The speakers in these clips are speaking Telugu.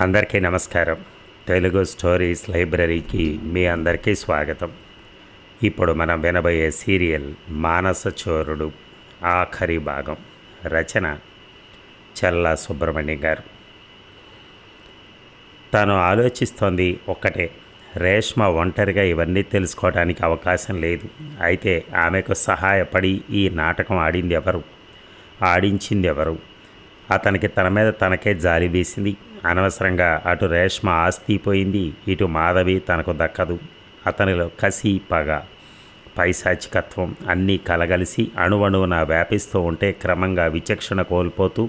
అందరికీ నమస్కారం. తెలుగు స్టోరీస్ లైబ్రరీకి మీ అందరికీ స్వాగతం. ఇప్పుడు మనం వినబోయే సీరియల్ మానస చోరుడు ఆఖరి భాగం. రచన చల్లా సుబ్రహ్మణ్యం గారు. తను ఆలోచిస్తోంది ఒక్కటే రేష్మ ఒంటరిగా ఇవన్నీ తెలుసుకోవడానికి అవకాశం లేదు. అయితే ఆమెకు సహాయపడి ఈ నాటకం ఆడింది ఎవరు? ఆడించింది ఎవరు? అతనికి తన మీద తనకే జాలి వేసింది అనవసరంగా అటు రేష్మ ఆస్తి పోయింది ఇటు మాధవి తనకు దక్కదు. అతనిలో కసి పగ పైశాచికత్వం అన్నీ కలగలిసి అణువణువున వ్యాపిస్తూ ఉంటే క్రమంగా విచక్షణ కోల్పోతూ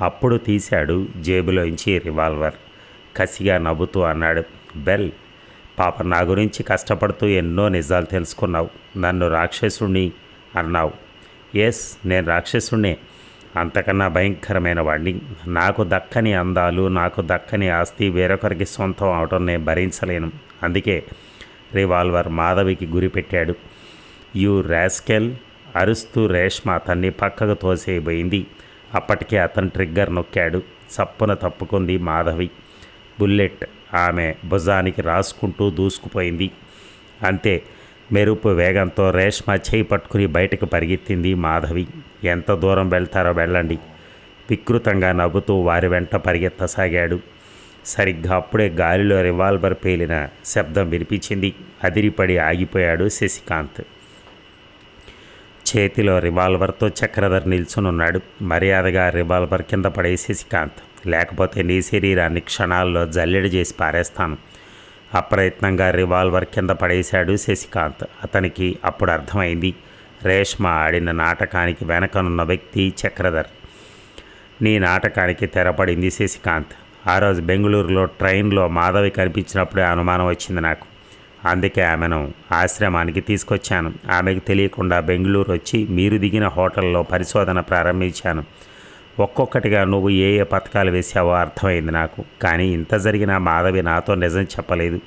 అప్పుడు తీశాడు జేబులోంచి రివాల్వర్. కసిగా నవ్వుతూ అన్నాడు బెల్ పాప నా గురించి కష్టపడుతూ ఎన్నో నిజాలు తెలుసుకున్నావు. నన్ను రాక్షసుణ్ణి అన్నావు. ఎస్ నేను రాక్షసుణ్ణే. అంతకన్నా భయంకరమైన వాడిని నాకు దక్కని అందాలు నాకు దక్కని ఆస్తి వేరొకరికి సొంతం అవటం నేను భరించలేను. అందుకే రివాల్వర్ మాధవికి గురిపెట్టాడు యు రాస్కెల్ అరుస్తూ రేష్మ అతన్ని పక్కకు తోసేయబోయింది. అప్పటికే అతను ట్రిగ్గర్ నొక్కాడు. చప్పున తప్పుకుంది మాధవి. బుల్లెట్ ఆమె భుజానికి రాసుకుంటూ దూసుకుపోయింది. అంతే మెరుపు వేగంతో రేష్మ చేయి పట్టుకుని బయటకు పరిగెత్తింది మాధవి. ఎంత దూరం వెళ్తారో వెళ్ళండి. వికృతంగా నవ్వుతూ వారి వెంట పరిగెత్తసాగాడు. సరిగ్గా అప్పుడే గాలిలో రివాల్వర్ పేలిన శబ్దం వినిపించింది. అదిరిపడి ఆగిపోయాడు శశికాంత్. చేతిలో రివాల్వర్తో చక్రధర్ నిల్చునున్నాడు. మర్యాదగా రివాల్వర్ కింద పడే శశికాంత్. లేకపోతే నీ శరీరాన్ని క్షణాల్లో జల్లెడ చేసి పారేస్తాను. అప్రయత్నంగా రివాల్వర్ కింద పడేశాడు శశికాంత్. అతనికి అప్పుడు అర్థమైంది రేష్మ ఆడిన నాటకానికి వెనకనున్న వ్యక్తి చక్రధర్. నీ నాటకానికి తెరపడింది శశికాంత్. ఆ రోజు బెంగళూరులో ట్రైన్లో మాధవి కనిపించినప్పుడే అనుమానం వచ్చింది నాకు. అందుకే ఆమెను ఆశ్రమానికి తీసుకొచ్చాను. ఆమెకు తెలియకుండా బెంగళూరు వచ్చి మీరు దిగిన హోటల్లో పరిశోధన ప్రారంభించాను. ఒక్కొక్కటిగా నువ్వు ఏ ఏ పథకాలు వేసావో అర్థమైంది నాకు. కానీ ఇంత జరిగినా మాధవి నాతో నిజం చెప్పలేదు.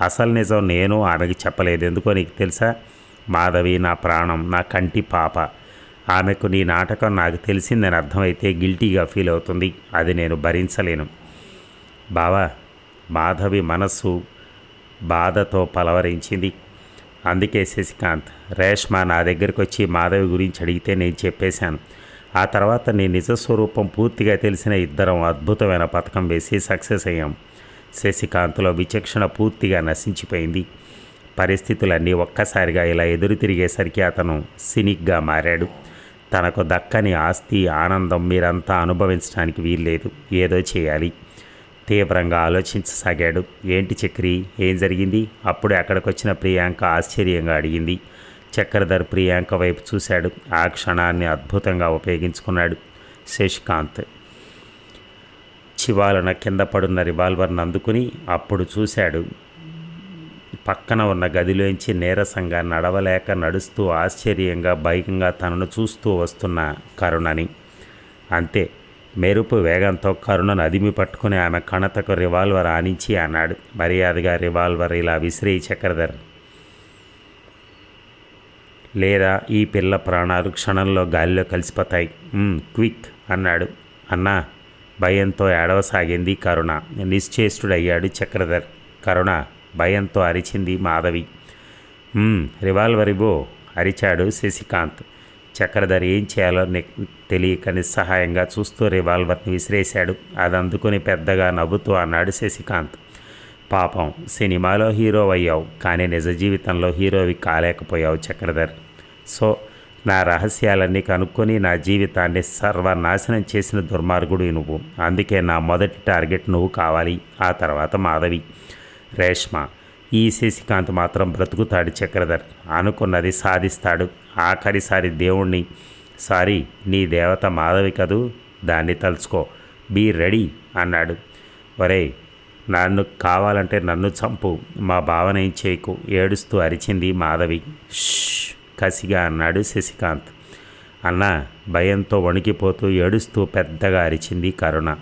అసలు నిజం నేను ఆమెకి చెప్పలేదు. ఎందుకో నీకు తెలుసా? మాధవి నా ప్రాణం నా కంటి పాప. ఆమెకు నీ నాటకం నాకు తెలిసిందని అర్థమైతే గిల్టీగా ఫీల్ అవుతుంది. అది నేను భరించలేను. బావా మాధవి మనస్సు బాధతో పలవరించింది. అందుకే శశికాంత్ రేష్మ నా దగ్గరికి వచ్చి మాధవి గురించి అడిగితే నేను చెప్పేశాను. ఆ తర్వాత నీ నిజ స్వరూపం పూర్తిగా తెలిసిన ఇద్దరం అద్భుతమైన పథకం వేసి సక్సెస్ అయ్యాం. శశికాంత్లో విచక్షణ పూర్తిగా నశించిపోయింది. పరిస్థితులన్నీ ఒక్కసారిగా ఇలా ఎదురు తిరిగేసరికి అతను సినిక్గా మారాడు. తనకు దక్కని ఆస్తి ఆనందం మీరంతా అనుభవించడానికి వీల్లేదు. ఏదో చేయాలి. తీవ్రంగా ఆలోచించసాగాడు. ఏంటి చక్రి? ఏం జరిగింది? అప్పుడే అక్కడికి వచ్చిన ప్రియాంక ఆశ్చర్యంగా అడిగింది. చక్రధర్ ప్రియాంక వైపు చూశాడు. ఆ క్షణాన్ని అద్భుతంగా ఉపయోగించుకున్నాడు శశికాంత్. శివాలన కింద పడున్న రివాల్వర్ని అందుకుని అప్పుడు చూశాడు. పక్కన ఉన్న గదిలోంచి నీరసంగా నడవలేక నడుస్తూ ఆశ్చర్యంగా భయంగా తనను చూస్తూ వస్తున్న కరుణని. అంతే మెరుపు వేగంతో కరుణను అదిమి పట్టుకుని ఆమె కణతకు రివాల్వర్ ఆనించి అన్నాడు. మర్యాదగా రివాల్వర్ ఇలా విసిరే చక్రధర్. లేదా ఈ పిల్ల ప్రాణాలు క్షణంలో గాలిలో కలిసిపోతాయి. క్విక్ అన్నాడు. అన్నా భయంతో ఏడవసాగింది కరుణ. నిశ్చేష్టుడయ్యాడు చక్రధర్. కరుణ భయంతో అరిచింది మాధవి. రివాల్వర్ ఇవ్వు అరిచాడు శశికాంత్. చక్రధర్ ఏం చేయాలో ని- తెలియక నిస్సహాయంగా చూస్తూ రివాల్వర్ని విసిరేశాడు. అది అందుకుని పెద్దగా నవ్వుతూ అన్నాడు శశికాంత్. పాపం సినిమాలో హీరో అయ్యావు కానీ నిజ జీవితంలో హీరోవి కాలేకపోయావు చక్రధర్. సో నా రహస్యాలన్నీ కనుక్కొని నా జీవితాన్ని సర్వనాశనం చేసిన దుర్మార్గుడు నువ్వు. అందుకే నా మొదటి టార్గెట్ నువ్వు కావాలి. ఆ తర్వాత మాధవి. రేష్మ. ఈ శశికాంత్ మాత్రం బ్రతుకుతాడు చక్రధర్. అనుకున్నది సాధిస్తాడు. ఆఖరిసారి దేవుణ్ణి. సారీ నీ దేవత మాధవి కదూ? దాన్ని తలుచుకో. బీ రెడీ అన్నాడు. ఒరేయ్ నన్ను కావాలంటే నన్ను చంపు. మా భావన ఏం చేయకు? ఏడుస్తూ అరిచింది మాధవి. షు. కసిగా అన్నాడు శశికాంత్. అన్న భయంతో వణికిపోతూ ఏడుస్తూ పెద్దగా అరిచింది కరుణ.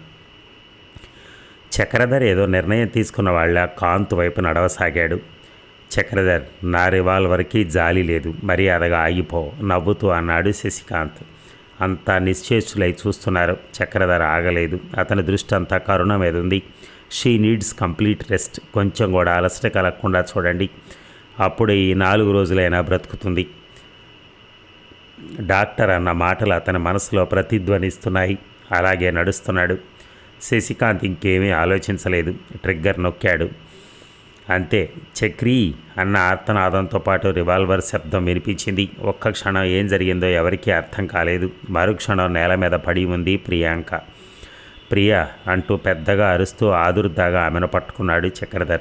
చక్రధర్ ఏదో నిర్ణయం తీసుకున్న వాళ్ళ కాంత్ వైపు నడవసాగాడు. చక్రధర్ నా రివాల్వర్కి జాలి లేదు మర్యాదగా ఆగిపో నవ్వుతూ అన్నాడు శశికాంత్. అంతా నిశ్చేష్టులై చూస్తున్నారు చక్రధర ఆగలేదు. అతని దృష్టి అంతా కరుణ మీద ఉంది షీ నీడ్స్ కంప్లీట్ రెస్ట్ కొంచెం కూడా అలసట కలగకుండా చూడండి. అప్పుడు ఈ నాలుగు రోజులైనా బ్రతుకుతుంది. డాక్టర్ అన్న మాటలు అతని మనసులో ప్రతిధ్వనిస్తున్నాయి. అలాగే నడుస్తున్నాడు. శశికాంత్ ఇంకేమీ ఆలోచించలేదు. ట్రిగ్గర్ నొక్కాడు. అంతే చక్రీ అన్న ఆర్తనాదంతో పాటు రివాల్వర్ శబ్దం వినిపించింది. ఒక్క క్షణం ఏం జరిగిందో ఎవరికీ అర్థం కాలేదు. మరుక్షణం నేల మీద పడి ఉంది ప్రియాంక. ప్రియ అంటూ పెద్దగా అరుస్తూ ఆదుర్దాగా ఆమెను పట్టుకున్నాడు చక్రధర్.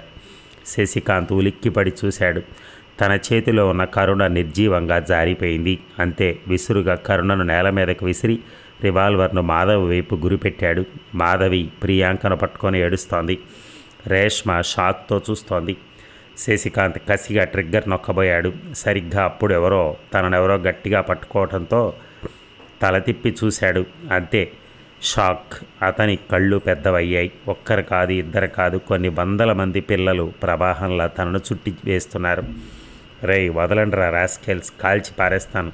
శశికాంత్ ఉలిక్కిపడి చూశాడు. తన చేతిలో ఉన్న కరుణ నిర్జీవంగా జారిపోయింది. అంతే విసురుగా కరుణను నేల మీదకు విసిరి రివాల్వర్ను మాధవ్ వైపు గురిపెట్టాడు. మాధవి ప్రియాంకను పట్టుకొని ఏడుస్తోంది. రేష్మ షాక్తో చూస్తోంది. శశికాంత్ కసిగా ట్రిగ్గర్ నొక్కబోయాడు. సరిగ్గా అప్పుడు ఎవరో తననెవరో గట్టిగా పట్టుకోవడంతో తల తిప్పి చూశాడు. అంతే షాక్. అతని కళ్ళు పెద్దవయ్యాయి. ఒక్కరు కాదు ఇద్దరు కాదు కొన్ని వందల మంది పిల్లలు ప్రవాహంలా తనను చుట్టి వేస్తున్నారు. రేయ్ వదలండ్రా రాస్కెల్స్ కాల్చి పారేస్తాను.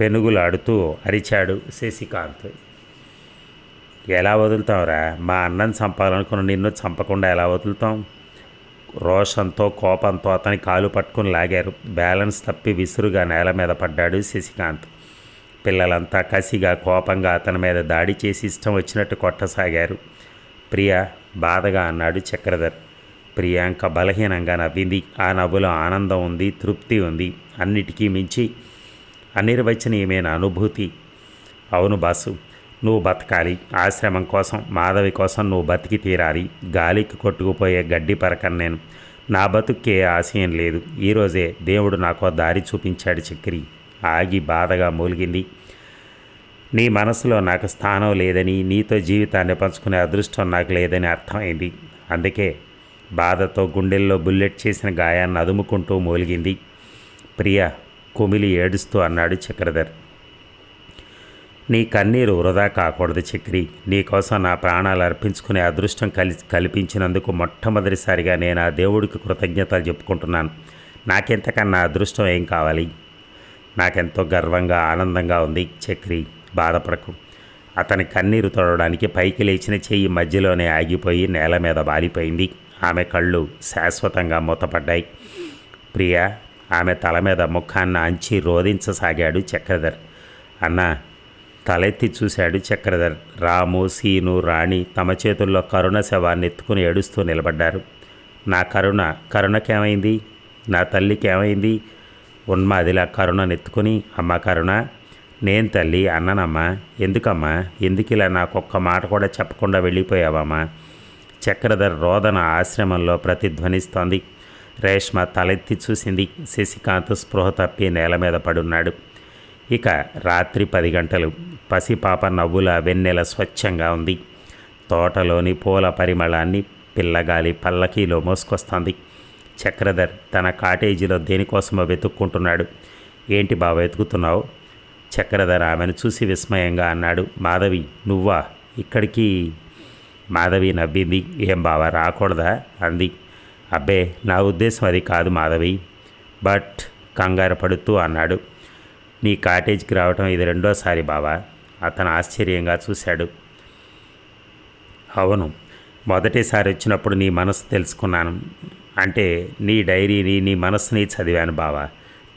పెనుగులాడుతూ అరిచాడు శశికాంత్. ఎలా వదులుతావురా మా అన్నం చంపాలనుకున్న నిన్ను చంపకుండా ఎలా వదులుతాం? రోషంతో కోపంతో అతని కాలు పట్టుకుని లాగారు. బ్యాలెన్స్ తప్పి విసురుగా నేల మీద పడ్డాడు శశికాంత్. పిల్లలంతా కసిగా కోపంగా అతని మీద దాడి చేసి ఇష్టం వచ్చినట్టు కొట్టసాగారు. ప్రియ బాధగా అన్నాడు చక్రధర్. ప్రియాంక బలహీనంగా నవ్వింది. ఆ నవ్వులో ఆనందం ఉంది తృప్తి ఉంది. అన్నిటికీ మించి అనిర్వచనీయమైన అనుభూతి. అవును బాసు నువ్వు బతకాలి. ఆశ్రమం కోసం మాధవి కోసం నువ్వు బతికి తీరాలి. గాలికి కొట్టుకుపోయే గడ్డి పరకను నేను. నా బతుక్కే ఆశయం లేదు. ఈరోజే దేవుడు నాకు దారి చూపించాడు చక్రి. ఆగి బాధగా మూలిగింది. నీ మనసులో నాకు స్థానం లేదని నీతో జీవితాన్ని పంచుకునే అదృష్టం నాకు లేదని అర్థమైంది. అందుకే బాధతో గుండెల్లో బుల్లెట్ చేసిన గాయాన్ని అదుముకుంటూ మూలిగింది. ప్రియ కుమిలి ఏడుస్తూ అన్నాడు చక్రధర్. నీ కన్నీరు వృధా కాకూడదు చక్రి. నీకోసం నా ప్రాణాలు అర్పించుకునే అదృష్టం కలి కల్పించినందుకు మొట్టమొదటిసారిగా నేను ఆ దేవుడికి కృతజ్ఞతలు చెప్పుకుంటున్నాను. నాకెంతకన్నా అదృష్టం ఏం కావాలి? నాకెంతో గర్వంగా ఆనందంగా ఉంది చక్రి. బాధపడకు. అతని కన్నీరు తొడడానికి పైకి లేచిన చెయ్యి మధ్యలోనే ఆగిపోయి నేల మీద వాలిపోయింది. ఆమె కళ్ళు శాశ్వతంగా మూతపడ్డాయి. ప్రియ ఆమె తల మీద ముఖాన్ని అంచి రోధించసాగాడు చక్రధర్. అన్న తలెత్తి చూశాడు చక్రధర్. రాము సీను రాణి తమ చేతుల్లో కరుణ శవాన్ని ఎత్తుకుని ఏడుస్తూ నిలబడ్డారు. నా కరుణ కరుణకేమైంది? నా తల్లికి ఏమైంది ఉన్మాదిలా కరుణనెత్తుకుని అమ్మ కరుణ నేను తల్లి అన్ననమ్మా ఎందుకమ్మా? ఎందుకు ఇలా నాకు ఒక్క మాట కూడా చెప్పకుండా వెళ్ళిపోయావమ్మా? చక్రధర్ రోదన ఆశ్రమంలో ప్రతిధ్వనిస్తోంది. రేష్మ తలెత్తి చూసింది. శశికాంత్ స్పృహ తప్పి నేల మీద పడున్నాడు. ఇక రాత్రి పది గంటలు. పసిపాప నవ్వుల వెన్నెల స్వచ్ఛంగా ఉంది. తోటలోని పూల పరిమళాన్ని పిల్లగాలి పల్లకీలో మోసుకొస్తోంది. చక్రధర్ తన కాటేజీలో దేనికోసమో వెతుక్కుంటున్నాడు. ఏంటి బావ వెతుకుతున్నావు? చక్రధర్ ఆమెను చూసి విస్మయంగా అన్నాడు. మాధవి నువ్వా? ఇక్కడికి మాధవి నవ్వింది. ఏం బావ రాకూడదా? అంది. అబ్బే నా ఉద్దేశం అది కాదు మాధవి. బట్ కంగారు పడుతూ అన్నాడు. నీ కాటేజ్కి రావటం ఇది రెండోసారి బావా. అతను ఆశ్చర్యంగా చూశాడు. అవును మొదటిసారి వచ్చినప్పుడు నీ మనసు తెలుసుకున్నాను. అంటే నీ డైరీని నీ మనసుని చదివాను బావా.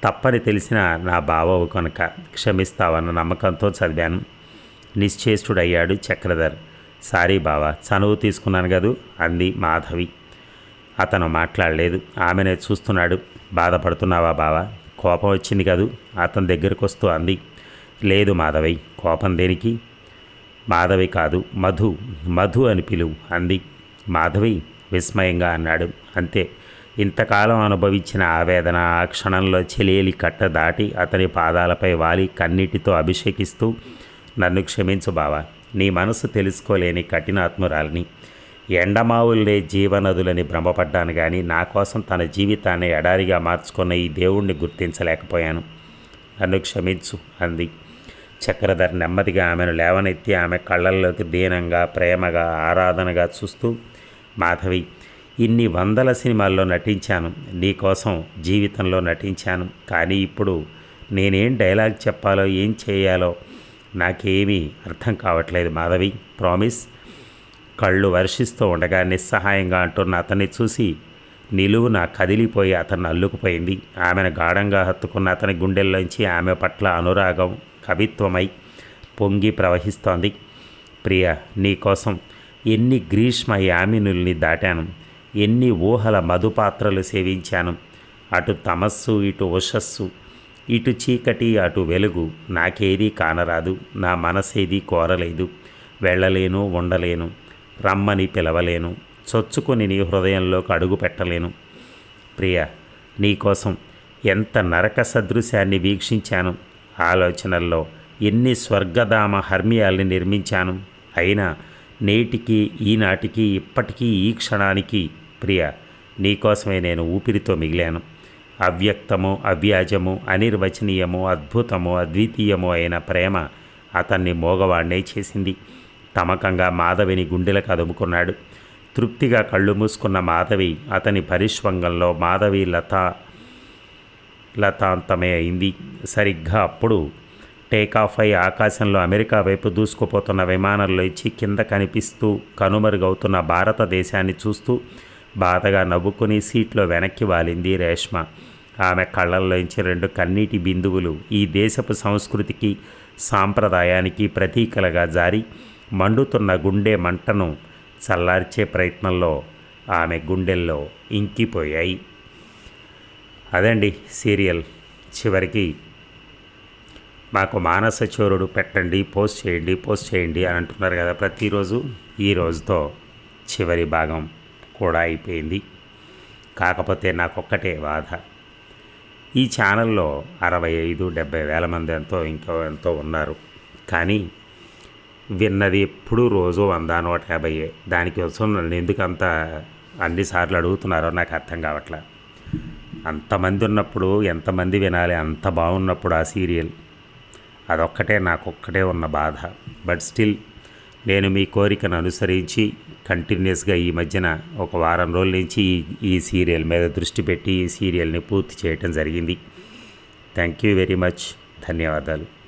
తప్పని తెలిసిన నా బావవు కనుక క్షమిస్తావన్న నమ్మకంతో చదివాను. నిశ్చేష్టుడయ్యాడు చక్రధర్. సారీ బావా చనువు తీసుకున్నాను కదూ అంది మాధవి. అతను మాట్లాడలేదు. ఆమెనే చూస్తున్నాడు. బాధపడుతున్నావా బావా? కోపం వచ్చింది కదూ? అతని దగ్గరకు వస్తూ అంది. లేదు మాధవి కోపం దేనికి? మాధవి కాదు మధు మధు అని పిలువు అంది. మాధవి విస్మయంగా అన్నాడు. అంతే. ఇంతకాలం అనుభవించిన ఆవేదన ఆ క్షణంలో చెలియలి కట్ట దాటి అతని పాదాలపై వాలి కన్నీటితో అభిషేకిస్తూ నన్ను క్షమించు బావా. నీ మనసు తెలుసుకోలేని కఠినాత్మురాలిని. ఎండమావుల్లే జీవనదులని భ్రమపడ్డాను కానీ నా కోసం తన జీవితాన్ని ఎడారిగా మార్చుకున్న ఈ దేవుణ్ణి గుర్తించలేకపోయాను. నన్ను క్షమించు అంది. చక్రధర్ నెమ్మదిగా ఆమెను లేవనెత్తి ఆమె కళ్ళల్లోకి దీనంగా ప్రేమగా ఆరాధనగా చూస్తూ మాధవి ఇన్ని వందల సినిమాల్లో నటించాను. నీకోసం జీవితంలో నటించాను. కానీ ఇప్పుడు నేనేం డైలాగ్ చెప్పాలో ఏం చేయాలో నాకేమీ అర్థం కావట్లేదు మాధవి ప్రామిస్. కళ్ళు వర్షిస్తూ ఉండగా నిస్సహాయంగా అంటున్న అతన్ని చూసి నిలువున కదిలిపోయి అతన్ని అల్లుకుపోయింది. ఆమెను గాఢంగా హత్తుకున్న అతని గుండెల్లోంచి ఆమె పట్ల అనురాగం కవిత్వమై పొంగి ప్రవహిస్తోంది. ప్రియ నీకోసం ఎన్ని గ్రీష్మ యామినుల్ని దాటాను ఎన్ని ఊహల మధుపాత్రలు సేవించాను. అటు తమస్సు ఇటు ఉషస్సు ఇటు చీకటి అటు వెలుగు. నాకేదీ కానరాదు. నా మనసేది కోరలేదు. వెళ్ళలేను ఉండలేను. రమ్మని పిలవలేను. చొచ్చుకొని నీ హృదయంలోకి అడుగు పెట్టలేను. ప్రియ నీకోసం ఎంత నరక సదృశాన్ని వీక్షించాను. ఆలోచనల్లో ఎన్ని స్వర్గధామ హర్మియాల్ని నిర్మించాను. అయినా నేటికి ఈనాటికి ఇప్పటికీ ఈ క్షణానికి ప్రియ నీకోసమే నేను ఊపిరితో మిగిలాను. అవ్యక్తము అవ్యాజము అనిర్వచనీయము అద్భుతము అద్వితీయము అయిన ప్రేమ అతన్ని మోగవాణ్ణే చేసింది. తమకంగా మాధవిని గుండెలకు అదుముకున్నాడు. తృప్తిగా కళ్ళు మూసుకున్న మాధవి అతని పరిష్వంగంలో మాధవి లత లతాంతమే అయింది. సరిగ్గా అప్పుడు టేకాఫ్ అయి ఆకాశంలో అమెరికా వైపు దూసుకుపోతున్న విమానంలో ఇచ్చి కింద కనిపిస్తూ కనుమరుగవుతున్న భారతదేశాన్ని చూస్తూ బాధగా నవ్వుకుని సీట్లో వెనక్కి వాలింది రేష్మ. ఆమె కళ్ళల్లోంచి రెండు కన్నీటి బిందువులు ఈ దేశపు సంస్కృతికి సాంప్రదాయానికి ప్రతీకలుగా జారి మండుతున్న గుండె మంటను చల్లార్చే ప్రయత్నంలో ఆమె గుండెల్లో ఇంకిపోయాయి. అదండి సీరియల్. చివరికి మాకు మానస చోరుడు పెట్టండి పోస్ట్ చేయండి పోస్ట్ చేయండి అని అంటున్నారు కదా ప్రతిరోజు. ఈ రోజుతో చివరి భాగం కూడా అయిపోయింది. కాకపోతే నాకొక్కటే బాధ. ఈ ఛానల్లో అరవై ఐదు డెబ్బై వేల మంది ఎంతో ఇంకో ఎంతో ఉన్నారు. కానీ విన్నది ఎప్పుడూ రోజు వంద నూట యాభై దానికోసం నన్ను ఎందుకు అంత అన్నిసార్లు అడుగుతున్నారో నాకు అర్థం కావట్లే. అంతమంది ఉన్నప్పుడు ఎంతమంది వినాలి అంత బాగున్నప్పుడు ఆ సీరియల్. అదొక్కటే నాకొక్కటే ఉన్న బాధ. బట్ స్టిల్ నేను మీ కోరికను అనుసరించి కంటిన్యూస్గా ఈ మధ్యన ఒక వారం రోజుల నుంచి ఈ సీరియల్ మీద దృష్టి పెట్టి ఈ సీరియల్ని పూర్తి చేయటం జరిగింది. Thank you very much. ధన్యవాదాలు.